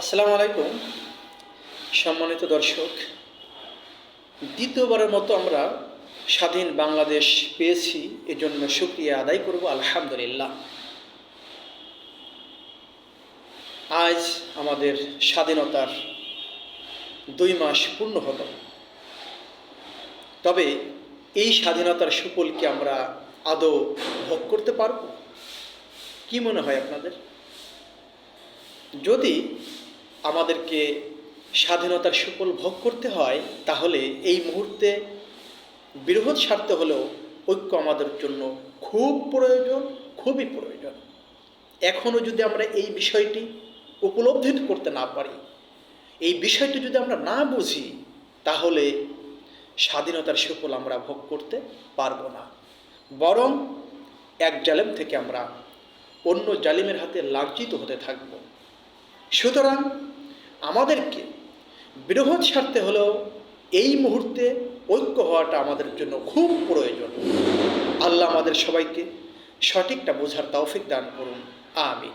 আসসালামু আলাইকুম, সম্মানিত দর্শক। দ্বিতীয়বারের মতো আমরা স্বাধীন বাংলাদেশ পেয়েছি, এজন্য শুক্রিয়া আদায় করব, আলহামদুলিল্লাহ। আজ আমাদের স্বাধীনতার দুই মাস পূর্ণ হলো। তবে এই স্বাধীনতার সুফল কি আমরা আদৌ ভোগ করতে পারব? কি মনে হয় আপনাদের? যদি আমাদেরকে স্বাধীনতার সুফল ভোগ করতে হয়, তাহলে এই মুহূর্তে বৃহৎ স্বার্থ হলেও ঐক্য আমাদের জন্য খুব প্রয়োজন, খুবই প্রয়োজন। এখনও যদি আমরা এই বিষয়টি উপলব্ধি করতে না পারি, এই বিষয়টি যদি আমরা না বুঝি, তাহলে স্বাধীনতার সুফল আমরা ভোগ করতে পারব না। বরং এক জালেম থেকে আমরা অন্য জালিমের হাতে লাঞ্ছিত হতে থাকব। সুতরাং আমাদেরকে বৃহৎ স্বার্থে হলেও এই মুহূর্তে ঐক্য হওয়াটা আমাদের জন্য খুব প্রয়োজন। আল্লাহ আমাদের সবাইকে সঠিকটা বোঝার তৌফিক দান করুন। আমিন।